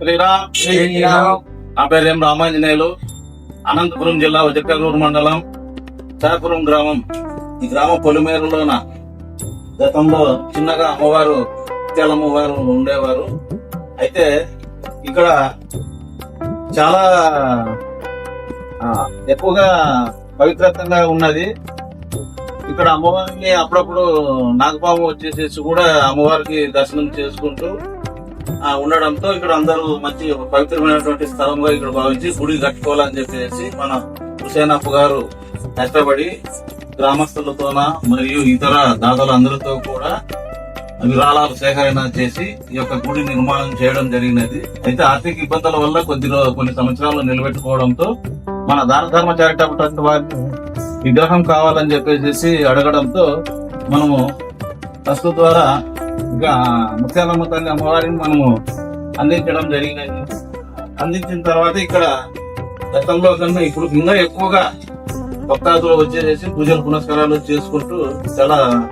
శ్రీరామ్ శ్రీరామ్. నా పేరేం రామాంజనేయులు అనంతపురం జిల్లా ఉజక్కలూరు మండలం చాపురం గ్రామం. ఈ గ్రామ పొలిమేరులోన గతంలో చిన్నగా అమ్మవారు తెల్లమ్మవారు ఉండేవారు. అయితే ఇక్కడ చాలా ఎక్కువగా పవిత్రతంగా ఉన్నది. ఇక్కడ అమ్మవారిని అప్పుడప్పుడు నాగపాము వచ్చేసేసి కూడా అమ్మవారికి దర్శనం చేసుకుంటూ ఉండడంతో ఇక్కడ అందరూ మంచి పవిత్రమైనటువంటి స్థలంగా ఇక్కడ భావించి గుడి కట్టుకోవాలని చెప్పేసి మన హుసేనప్ప గారు కష్టపడి గ్రామస్తులతోన మరియు ఇతర దాతలు అందరితో కూడా విరాళాలు సేకరణ చేసి ఈ యొక్క గుడి నిర్మాణం చేయడం జరిగినది. అయితే ఆర్థిక ఇబ్బందుల వల్ల కొద్ది కొన్ని సంవత్సరాలు నిలబెట్టుకోవడంతో మన దాన ధర్మ చారిటబుల్ ట్రస్ట్ వారికి విగ్రహం కావాలని చెప్పేసి అడగడంతో మనము ట్రస్ట్ ద్వారా ముత్యాలమ్మ తల్లి అమ్మవారిని మనము అందించడం జరిగినది. అందించిన తర్వాత ఇక్కడ గతంలో కన్నా ఇప్పుడు ఇంకా ఎక్కువగా భక్తాదులు వచ్చేసి పూజలు పునస్కారాలు చేసుకుంటూ చాలా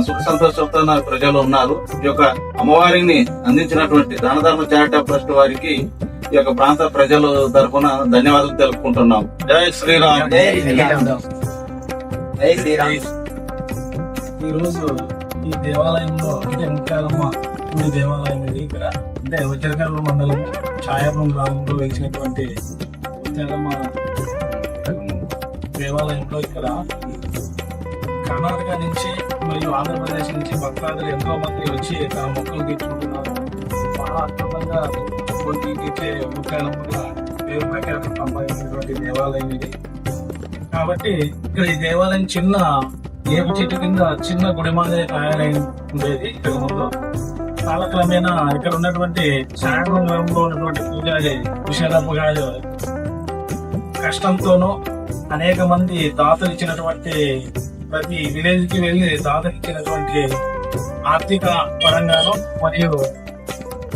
సుఖ సంతోషంతో ప్రజలు ఉన్నారు. ఈ యొక్క అమ్మవారిని అందించినటువంటి దానధర్మ చారిటబుల్ ట్రస్ట్ వారికి ఈ యొక్క ప్రాంత ప్రజల తరఫున ధన్యవాదాలు తెలుపుకుంటున్నాం. జై శ్రీరామ్. జై శ్రీరామ్. జై శ్రీరామ్. ఈ రోజు ఈ దేవాలయంలో అంటే ముత్యాలమ్మ గుడి దేవాలయం ఇది ఇక్కడ అంటే ఉచ్చరకర్ర మండలం ఛాయాపురం గ్రామంలో వేసినటువంటి ముత్యాలమ్మ దేవాలయంలో ఇక్కడ కర్ణాటక నుంచి మరియు ఆంధ్రప్రదేశ్ నుంచి భక్తాదులు ఎంతో మంది వచ్చి ఇక్కడ మొక్కలు తీర్చుకుంటున్నారు. చాలా అద్భుతంగా మొక్కలు తీర్చే ముత్యాలమ్మగా పేరు ప్రఖ్యాతం సంపాదించినటువంటి దేవాలయం ఇది. కాబట్టి ఇక్కడ ఈ దేవాలయం చిన్న ఏపు చెట్టు కింద చిన్న గుడి మాదిరి తయారై ఉండేది ఇక్కడ ముందు. కాలక్రమేణా ఇక్కడ ఉన్నటువంటి శాఖంలో ఉన్నటువంటి పూజారి కుశలప్ప గారు కష్టంతోనూ అనేక మంది దాతలు ఇచ్చినటువంటి ప్రతి విలేజ్కి వెళ్ళి దాతలు ఇచ్చినటువంటి ఆర్థిక పరంగాను మరియు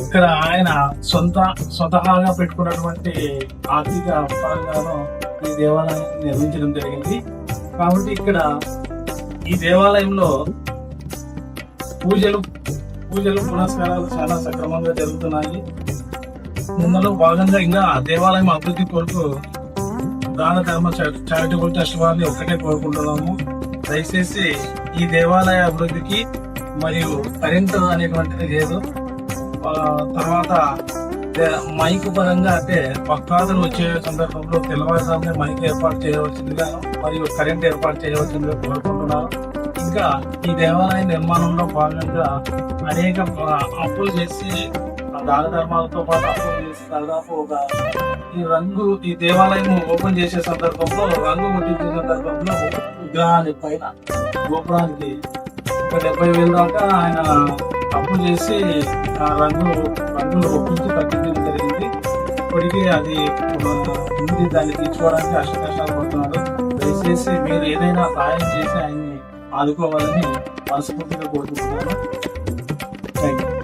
ఇక్కడ ఆయన సొంత స్వతహాగా పెట్టుకున్నటువంటి ఆర్థిక పరంగాను ఈ దేవాలయాన్ని నిర్మించడం జరిగింది. కాబట్టి ఇక్కడ ఈ దేవాలయంలో పూజలు పూజలు పునస్కారాలు చాలా సక్రమంగా జరుగుతున్నాయి. ముందులో భాగంగా ఇంకా ఆ దేవాలయం అభివృద్ధి కొరకు దాన ధర్మ చారిటబుల్ ట్రస్ట్ వారిని ఒక్కటే కోరుకుంటున్నాము. దయచేసి ఈ దేవాలయ అభివృద్ధికి మరియు కరెంట్ అనేటువంటిది లేదు. తర్వాత మైక్ పరంగా అంటే భక్తాదులు వచ్చే సందర్భంలో తెల్లవారుజామునే మైక్ ఏర్పాటు చేయవలసిందిగా మరియు కరెంట్ ఏర్పాటు చేయవలసిందిగా కోరుకుంటున్నారు ఇంకా ఈ దేవాలయ నిర్మాణంలో భాగంగా అనేక అప్పులు చేసి దాన ధర్మాలతో పాటు అప్పులు చేసి దాదాపు ఒక ఈ రంగు ఈ దేవాలయం ఓపెన్ చేసే సందర్భంలో రంగు ముట్టించే సందర్భంలో విగ్రహాన్ని పైన గోపురానికి ఒక డెబ్బై వేల దాకా ఆయన అప్పు చేసి ఆ రంగు రంగులు ఒప్పించి తగ్గించడం జరిగింది. ఇప్పటికీ అది ఉంది దాన్ని తీర్చుకోవడానికి అష్టకష్టాలు పడుతున్నారు దయచేసి మీరు ఏదైనా సహాయం చేసి ఆయన్ని ఆదుకోవాలని మనస్ఫూర్తిగా కోరుకుంటున్నాను. Thank you